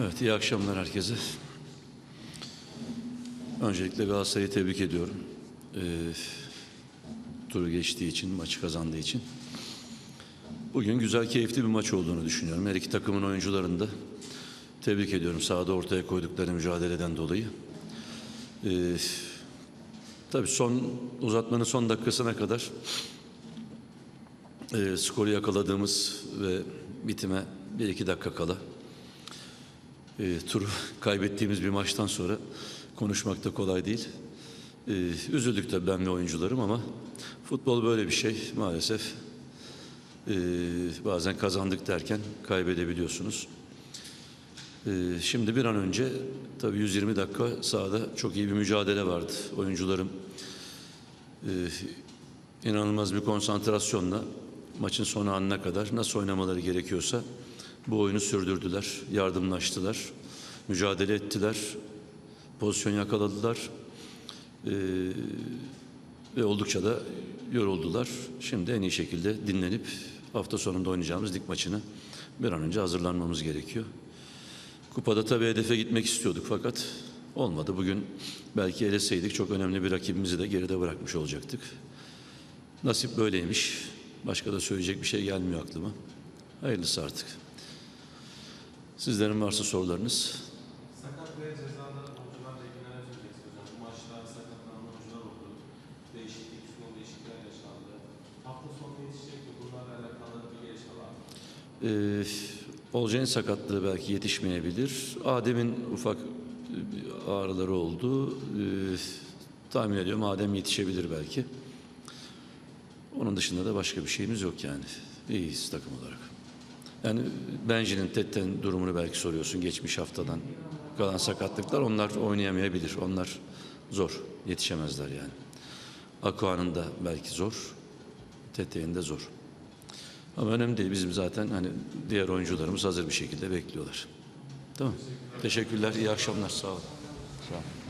Evet, iyi akşamlar herkese. Öncelikle Galatasaray'ı tebrik ediyorum. Ee, turu geçtiği için, maçı kazandığı için. Bugün güzel, keyifli bir maç olduğunu düşünüyorum. Her iki takımın oyuncularını da tebrik ediyorum. Sahada ortaya koydukları mücadeleden dolayı. Ee, tabii son uzatmanın son dakikasına kadar e, skoru yakaladığımız ve bitime bir iki dakika kala e, turu kaybettiğimiz bir maçtan sonra konuşmak da kolay değil. E, üzüldük tabii ben ve oyuncularım ama futbol böyle bir şey maalesef. E, bazen kazandık derken kaybedebiliyorsunuz. E, şimdi bir an önce tabii 120 dakika sahada çok iyi bir mücadele vardı. Oyuncularım e, inanılmaz bir konsantrasyonla maçın sonu anına kadar nasıl oynamaları gerekiyorsa bu oyunu sürdürdüler, yardımlaştılar, mücadele ettiler, pozisyon yakaladılar Ee, ve oldukça da yoruldular. Şimdi en iyi şekilde dinlenip hafta sonunda oynayacağımız lig maçını bir an önce hazırlanmamız gerekiyor. Kupada tabii hedefe gitmek istiyorduk fakat olmadı. Bugün belki eleseydik çok önemli bir rakibimizi de geride bırakmış olacaktık. Nasip böyleymiş. Başka da söyleyecek bir şey gelmiyor aklıma. Hayırlısı artık. Sizlerin varsa sorularınız. Sakat ve cezalı oyuncularla söyleyeceksiniz hocam? Bu maçta sakatlanan oyuncular oldu. Değişiklik, üstüne değişiklikler yaşandı. Hafta sonu yetişecek mi? Bunlarla alakalı bir gelişme var mı? Ee, Olcay'ın sakatlığı belki yetişmeyebilir. Adem'in ufak ağrıları oldu. Ee, tahmin ediyorum Adem yetişebilir belki. Onun dışında da başka bir şeyimiz yok yani. İyiyiz takım olarak. Yani Benji'nin Tetten'in durumunu belki soruyorsun geçmiş haftadan. Kalan sakatlıklar onlar oynayamayabilir. Onlar zor. Yetişemezler yani. Akua'nın da belki zor. Tetten'in de zor. Ama önemli değil. Bizim zaten hani diğer oyuncularımız hazır bir şekilde bekliyorlar. Tamam. Teşekkürler. İyi akşamlar. Sağ olun. Sağ olun.